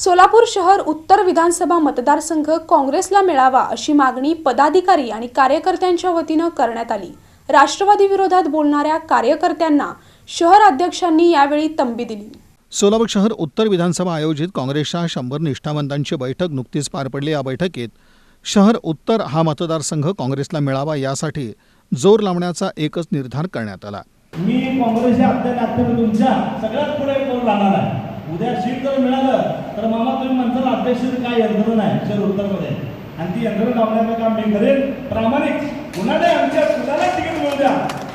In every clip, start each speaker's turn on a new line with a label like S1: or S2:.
S1: सोलापूर शहर उत्तर विधानसभा मतदारसंघ काँग्रेसला मिळावा अशी मागणी पदाधिकारी आणि कार्यकर्त्यांच्या वतीनं करण्यात आली. राष्ट्रवादी विरोधात बोलणाऱ्या कार्यकर्त्यांना शहर अध्यक्षांनी यावेळी तंबी दिली.
S2: सोलापूर शहर उत्तर विधानसभा आयोजित काँग्रेसच्या शंभर निष्ठावंतांची बैठक नुकतीच पार पडली. या बैठकीत शहर उत्तर हा मतदारसंघ काँग्रेसला मिळावा यासाठी जोर लावण्याचा एकच निर्धार करण्यात आला.
S3: मी काँग्रेसच्या अध्यक्ष तुमच्या सगळ्यात पुढे राहणार आहे. उद्या सीट जर मिळालं तर मामा तुम्ही म्हणताल अध्यक्ष काय यंत्रणा आहे शहर उत्तरमध्ये. आणि ती यंत्रणा लावण्याचं काम मी करेन. प्रामाणिक. कुणाला आमच्या कुणाला तिकीट मिळू द्या.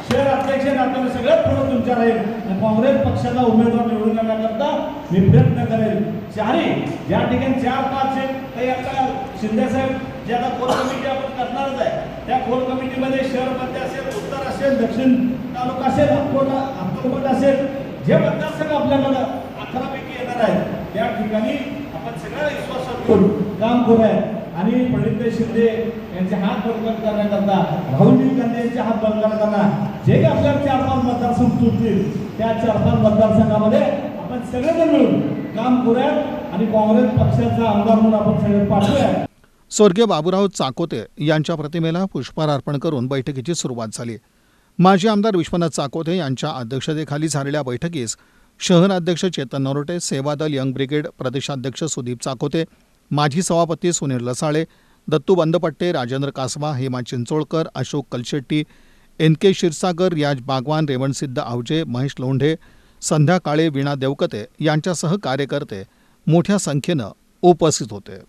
S3: शहर अध्यक्ष नात्याने सगळ्यात पुढे तुमच्या राहील. आणि काँग्रेस पक्षाचा उमेदवार निवडून येण्याकरता मी प्रयत्न करेन चारही ज्या ठिकाणी चार पाच आहेत काही आता शिंदे साहेब जे आता कोर कमिटी आपण करणारच आहे त्या कोर कमिटीमध्ये शहर मध्य असेल उत्तर असेल दक्षिण तालुका असेल अकोला अक्कलकोट असेल जे मतदारसंघ आपल्याकडं अकरापैकी करणार आहेत त्या ठिकाणी आपण सगळ्या विश्वासात घेऊन काम आहे आणि पंडितभाई शिंदे यांचे हात बंगाल करण्याकरता राहुलजी गांधी यांचे हात बंगाल करणार जे काही आपल्या चार पाच मतदारसंघ सुटतील त्या चार पाच मतदारसंघामध्ये आपण सगळेजण मिळून काम करूया आणि काँग्रेस पक्षाचा आमदार म्हणून आपण सगळे पाठवूया
S2: स्वर्गीय बाबूराव चाकोते यांच्या प्रतिमेला पुष्पहार अर्पण करून बैठकीची सुरुवात झाली. माजी आमदार विश्वनाथ चाकोते यांच्या अध्यक्षतेखाली झालेल्या बैठकीस शहर अध्यक्ष चेतन नरोटे सेवादल यंग ब्रिगेड प्रदेशाध्यक्ष सुदीप चाकोते माजी सभापती सुनील लसाळे दत्तू बंदपट्टे राजेंद्र कासवा हेमा चिंचोळकर अशोक कलशेट्टी एन के क्षीरसागर याज बागवान रेवणसिद्ध आवजे महेश लोंढे संध्या काळे वीणा देवकते यांच्यासह कार्यकर्ते मोठ्या संख्येनं उपस्थित होते.